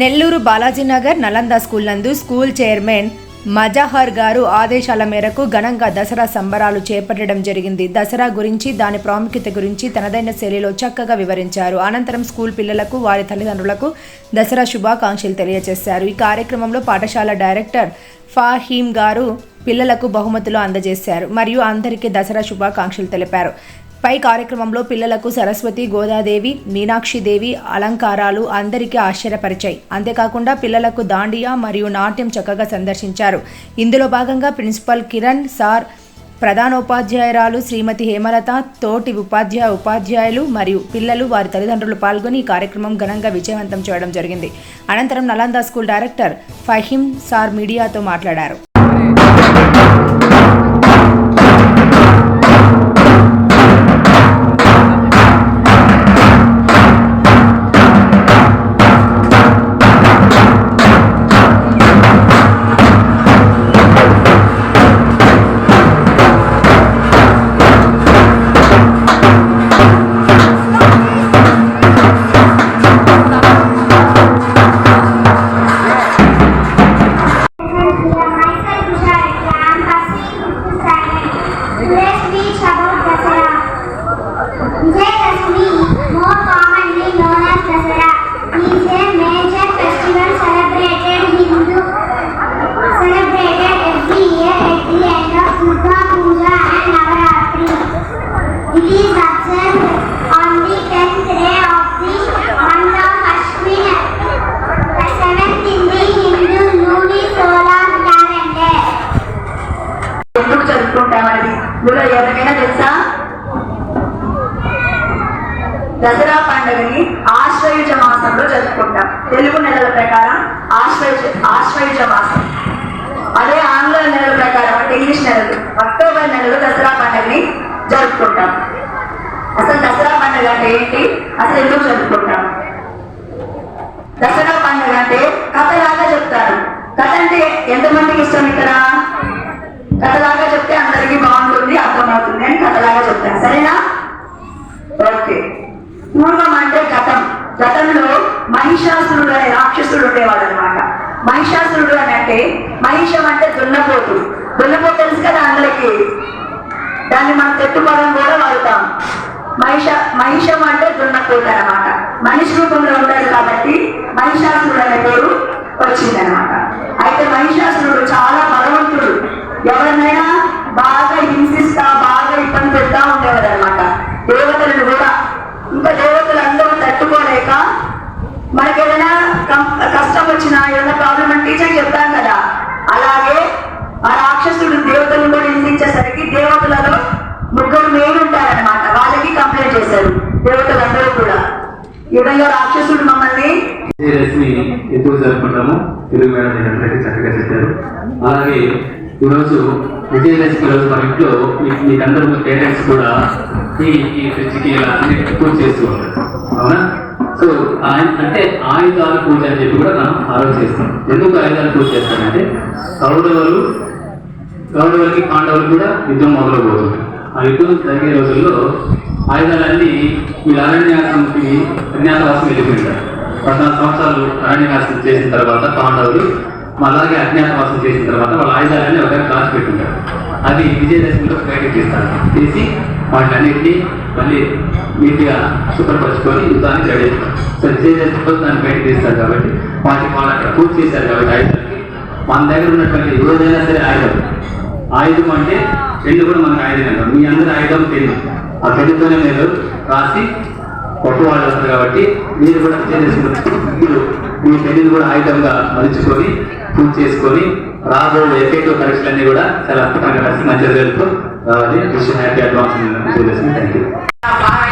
Nellore Balajinagar Nalanda school నందు school chairman Mazhar గారు ఆదేశాల మేరకు ఘనంగా దసరా సంబరాలు చేపట్టడం జరిగింది. దసరా గురించి దాని ప్రాముఖ్యత గురించి తనదైన శైలిలో చక్కగా వివరించారు. అనంతరం స్కూల్ పిల్లలకు వారి తల్లిదండ్రులకు దసరా శుభాకాంక్షలు తెలియజేశారు. ఈ కార్యక్రమంలో పాఠశాల డైరెక్టర్ ఫాహీం గారు పిల్లలకు బహుమతులు అందజేశారు మరియు అందరికీ దసరా శుభాకాంక్షలు తెలిపారు. పై కార్యక్రమంలో పిల్లలకు సరస్వతి గోదాదేవి మీనాక్షిదేవి అలంకారాలు అందరికీ ఆశ్చర్యపరిచాయి. అంతేకాకుండా పిల్లలకు దాండియా మరియు నాట్యం చక్కగా సందర్శించారు. ఇందులో భాగంగా ప్రిన్సిపల్ కిరణ్ సార్ ప్రధానోపాధ్యాయురాలు శ్రీమతి హేమలత తోటి ఉపాధ్యాయ ఉపాధ్యాయులు మరియు పిల్లలు వారి తల్లిదండ్రులు పాల్గొని ఈ కార్యక్రమం ఘనంగా విజయవంతం చేయడం జరిగింది. అనంతరం Nalanda school director Faheem sir మీడియాతో మాట్లాడారు. ప్రకారం ఆశ్వయుజ ఆశ్వయుజ మాసం అదే ఆంగ్ల నెలల ప్రకారం అంటే ఇంగ్లీష్ నెలలు. అక్టోబర్ నెలలో దసరా పండుగని జరుపుకుంటాం. అసలు దసరా పండుగ అంటే ఏంటి? అసలు ఎందుకు జరుపుకుంటాం? దసరా పండుగ అంటే కథలాగా చెప్తారు. కథ అంటే ఎంతమందికి ఇష్టం ఇక్కడ? కథలాగా చెప్తే అందరికీ బాగుంటుంది అర్థమవుతుంది అని కథలాగా చెప్తాను సరేనా ఓకే పూర్వం అంటే గతం గతంలో మహిషాసురుడు అనే రాక్షసుడు ఉండేవాడు అనమాట మహిషాసురుడు అని అంటే మహిషం అంటే దున్నపోతు. దున్నపోతు తెలుసు కదా అందరికి? దాన్ని మనం తెట్టుకోవడం కూడా వాడుతాం. మహిష మహిషం అంటే దున్నపోతు అనమాట మనిషి రూపంలో ఉండదు కాబట్టి మహిషాసురుడు అనే పేరు వచ్చిందనమాట. అయితే మహిషాసురుడు చాలా బలవంతుడు. ఎవరినైనా బాగా హింసిస్తా బాగా ఇబ్బంది పెడతా ఉండేవాడు అనమాట దేవతలను కూడా. ఇంకా దేవతలు అందరూ తట్టుకోలేక మనకి ఏదైనా కష్టం వచ్చినా ఏదైనా ప్రాబ్లం అని టీచర్ కదా అలాగే ఆ రాక్షసుడు దేవతలను కూడా హింసించేసరికి దేవతలలో ముగ్గురు మెయిన్ ఉంటారనమాట వాళ్ళకి కంప్లైంట్ చేశారు దేవతలందరూ కూడా ఈ విధంగా రాక్షసుడు మమ్మల్ని విజయదశమి ఎందుకు జరుపుకుంటాము తెలుగు మేడం అందరికీ చక్కగా చెప్పారు అలాగే ఈరోజు విజయదశమి రోజు మన ఇంట్లో మీ- మీకందరూ పేరెంట్స్ కూడా ఈ ఫ్రిడ్జ్కి ఇలా అన్ని పూజ చేస్తూ అవునా ఆయన అంటే ఆయుధాల పూజ అని చెప్పి కూడా మనం ఆలోచిస్తాం ఎందుకు ఆయుధాల పూజ చేస్తామంటే కౌరవులు కౌరవులకి పాండవులు కూడా యుద్ధం మొదలవుతుంది ఆ యుద్ధం జరిగే రోజుల్లో ఆయుధాలన్నీ వీళ్ళ అరణ్యాసంకి అజ్ఞాతవాసం వెళ్ళిపోయింటారు. పద్నాలుగు సంవత్సరాలు అరణ్యవాసం చేసిన తర్వాత పాండవులు అలాగే అజ్ఞాతవాసం చేసిన తర్వాత వాళ్ళ ఆయుధాలన్నీ ఒక దాచి పెట్టుంటారు అది విజయదశమిలో బయటకు చేసి తీసి వాటిలన్నింటినీ మళ్ళీ నీట్గా శుభ్రపరచుకొని యుద్ధానికి రెడీ సో విజయదశమి రోజు దాన్ని బయట తీస్తారు కాబట్టి వాటికి వాళ్ళు అక్కడ పూర్తి చేశారు కాబట్టి ఆయుధాలకి మన దగ్గర ఉన్నటువంటి ఏదైనా సరే ఆయుధం ఆయుధం అంటే పెళ్ళి కూడా మనకు ఆయుధం అంటాం మీ అందరి ఆయుధం పెళ్ళి ఆ పెళ్ళితోనే మీరు రాసి గొప్ప వాళ్ళు వస్తారు కాబట్టి మీరు కూడా మీరు మీ పెళ్ళిని కూడా ఆయుధంగా మలుచుకొని పూజ చేసుకొని రాబోయే ఎఫెక్టివ్ పరీక్షలన్నీ కూడా చాలా అద్భుతంగా రాసి రావాలి. Happy advance thank you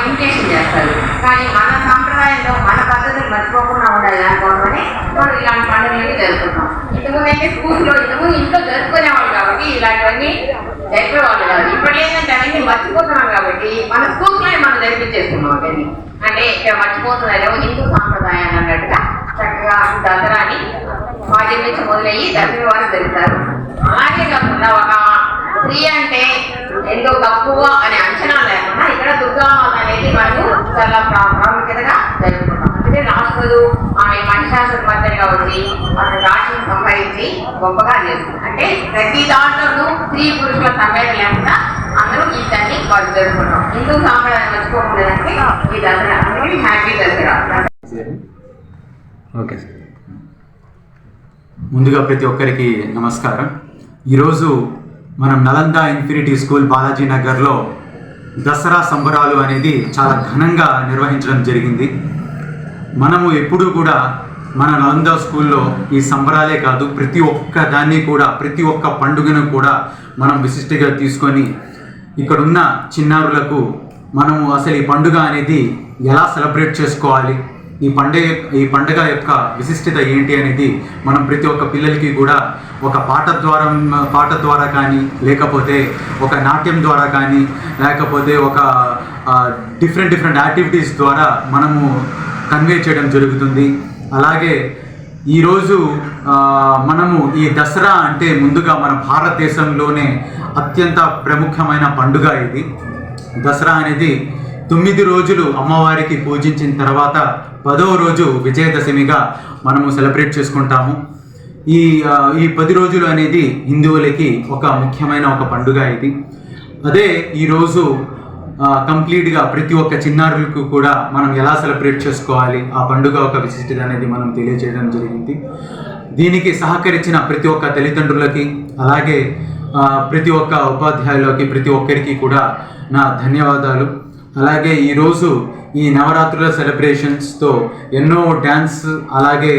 imitation చేస్తారు. కానీ మన సాంప్రదాయంలో మన పద్ధతులు మర్చిపోకుండా ఉండాలి అనుకోవడమని మనం ఇలాంటి పండుగలన్నీ జరుపుకుంటాం. ఇంతకుముందు స్కూల్లో ఇంతకు ఇంట్లో జరుపుకునేవాళ్ళు కాబట్టి ఇలాంటివన్నీ జరిపేవాళ్ళు కాదు. ఇప్పుడు ఏంటంటే అవన్నీ మర్చిపోతున్నాం కాబట్టి మన స్కూల్లోనే మనం జరిపించేస్తున్నాం అవన్నీ. అంటే ఇక్కడ మర్చిపోతున్నారో హిందూ సాంప్రదాయాన్ని అన్నట్టుగా చక్కగా దసరాని వాటి నుంచి మొదలయ్యి దసరా వారు జరుగుతారు అలాగే కాకుండా ఒక స్త్రీ అంటే ఎంతో తక్కువ అనే అంచనా లేకుండా ఇక్కడ దుర్గా అనేది మనకు చాలా ప్రా- ప్రాముఖ్యతగా జరుపుకుంటాం అంటే లాస్ట్ రోజు ఆమె మహిషాసుర మధ్యగా వచ్చి అతను రాశిని సంపాదించి గొప్పగా చేస్తుంది అంటే ప్రతి దాంట్లోనూ స్త్రీ పురుషుల సమ్మేళనం లేకుండా అందరూ ఈ దాన్ని వాళ్ళు జరుపుకుంటాం. హిందూ సాంప్రదాయం మర్చిపోకూడదంటే ఈ దసరా. అందుకని హ్యాపీ దసరా. Okay sir. ముందుగా ప్రతి ఒక్కరికి నమస్కారం. ఈరోజు మనం నలంద ఇన్ఫినిటీ స్కూల్ బాలాజీ నగర్లో దసరా సంబరాలు అనేది చాలా ఘనంగా నిర్వహించడం జరిగింది. మనము ఎప్పుడూ కూడా మన నలంద స్కూల్లో ఈ సంబరాలే కాదు ప్రతి ఒక్క దాన్ని కూడా ప్రతి ఒక్క పండుగను కూడా మనం విశిష్టగా తీసుకొని ఇక్కడున్న చిన్నారులకు మనము అసలు ఈ పండుగ అనేది ఎలా సెలబ్రేట్ చేసుకోవాలి? ఈ పండుగ ఈ పండుగ యొక్క విశిష్టత ఏంటి అనేది మనం ప్రతి ఒక్క పిల్లలకి కూడా ఒక పాట ద్వారా పాట ద్వారా కానీ లేకపోతే ఒక నాట్యం ద్వారా కానీ లేకపోతే ఒక డిఫరెంట్ డిఫరెంట్ యాక్టివిటీస్ ద్వారా మనము కన్వే చేయడం జరుగుతుంది. అలాగే ఈరోజు మనము ఈ దసరా అంటే ముందుగా మన భారతదేశంలోనే అత్యంత ప్రముఖమైన పండుగ ఇది. దసరా అనేది తొమ్మిది రోజులు అమ్మవారికి పూజించిన తర్వాత పదవ రోజు విజయదశమిగా మనము సెలబ్రేట్ చేసుకుంటాము. ఈ ఈ పది రోజులు అనేది హిందువులకి ఒక ముఖ్యమైన ఒక పండుగ ఇది. అదే ఈరోజు కంప్లీట్గా ప్రతి ఒక్క చిన్నారులకు కూడా మనం ఎలా సెలబ్రేట్ చేసుకోవాలి? ఆ పండుగ ఒక విశిష్టత అనేది మనం తెలియజేయడం జరిగింది. దీనికి సహకరించిన ప్రతి ఒక్క తల్లిదండ్రులకి అలాగే ప్రతి ఒక్క ఉపాధ్యాయులకి ప్రతి ఒక్కరికి కూడా నా ధన్యవాదాలు. అలాగే ఈరోజు ఈ నవరాత్రుల సెలబ్రేషన్స్తో ఎన్నో డ్యాన్స్ అలాగే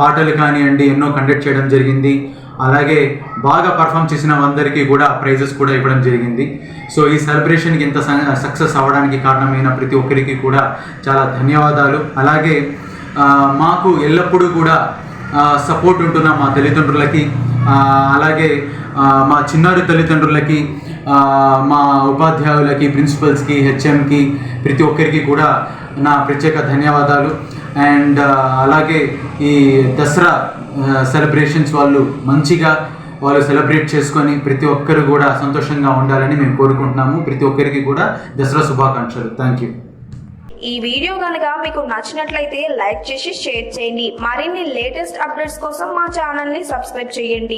పాటలు కానివ్వండి ఎన్నో కండక్ట్ చేయడం జరిగింది. అలాగే బాగా పర్ఫామ్ చేసిన అందరికీ కూడా ప్రైజెస్ కూడా ఇవ్వడం జరిగింది. సో ఈ సెలబ్రేషన్కి ఇంత సక్సెస్ అవ్వడానికి కారణమైన ప్రతి ఒక్కరికి కూడా చాలా ధన్యవాదాలు. అలాగే మాకు ఎల్లప్పుడూ కూడా సపోర్ట్ ఉంటున్న మా తల్లిదండ్రులకి అలాగే మా చిన్నారి తల్లిదండ్రులకి మా ఉపాధ్యాయులకి ప్రిన్సిపల్స్కి హెచ్ఎంకి ప్రతి ఒక్కరికి కూడా నా ప్రత్యేక ధన్యవాదాలు. అండ్ uh, అలాగే ఈ దసరా uh, సెలబ్రేషన్స్ వాళ్ళు మంచిగా వాళ్ళు సెలబ్రేట్ చేసుకొని ప్రతి ఒక్కరు కూడా సంతోషంగా ఉండాలని మేము కోరుకుంటున్నాము. ప్రతి ఒక్కరికి కూడా దసరా శుభాకాంక్షలు. థ్యాంక్ యూ ఈ వీడియో కనుక మీకు నచ్చినట్లయితే లైక్ చేసి షేర్ చేయండి. మరిన్ని లేటెస్ట్ అప్డేట్స్ కోసం మా ఛానల్ని సబ్స్క్రైబ్ చేయండి.